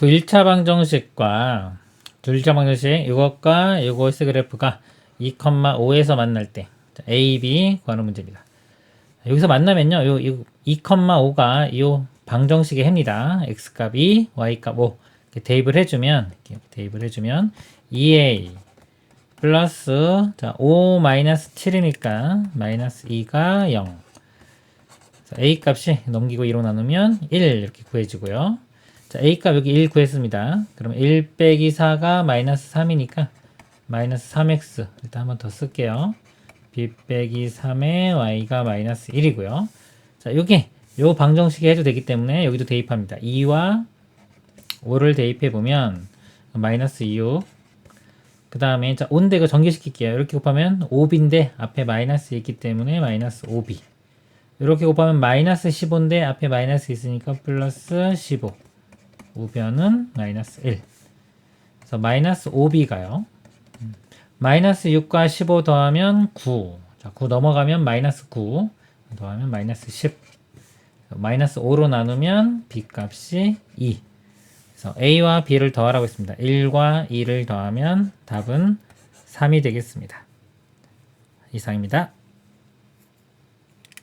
두 1차 방정식과 두 1차 방정식 이것과 이것의 그래프가 2,5에서 만날 때 자, A, B 구하는 문제입니다. 여기서 만나면요. 요, 요 2,5가 이 방정식의 해입니다. x 값 2, y 값 5. 이렇게 대입을 해주면 이렇게 대입을 해주면 2a 플러스 자, 5 마이너스 7이니까 마이너스 2가 0. 자, a 값이 넘기고 2로 나누면 1 이렇게 구해지고요. 자, a 값 여기 1 구했습니다. 그러면 1 빼기 4가 마이너스 3이니까 마이너스 3x 일단 한번 더 쓸게요. b 빼기 3의 y가 마이너스 1이고요. 자, 요게 요 방정식이 해도 되기 때문에 여기도 대입합니다. 2와 5를 대입해 보면 마이너스 2요. 그 다음에 자 온데 이거 전개시킬게요. 이렇게 곱하면 5b인데 앞에 마이너스 있기 때문에 마이너스 5b. 이렇게 곱하면 마이너스 15인데 앞에 마이너스 있으니까 플러스 15. 우변은 마이너스 1. 그래서 마이너스 5b가요. 마이너스 6과 15 더하면 9. 자, 9 넘어가면 마이너스 9. 더하면 마이너스 10. 마이너스 5로 나누면 b 값이 2. 그래서 a와 b를 더하라고 했습니다. 1과 2를 더하면 답은 3이 되겠습니다. 이상입니다.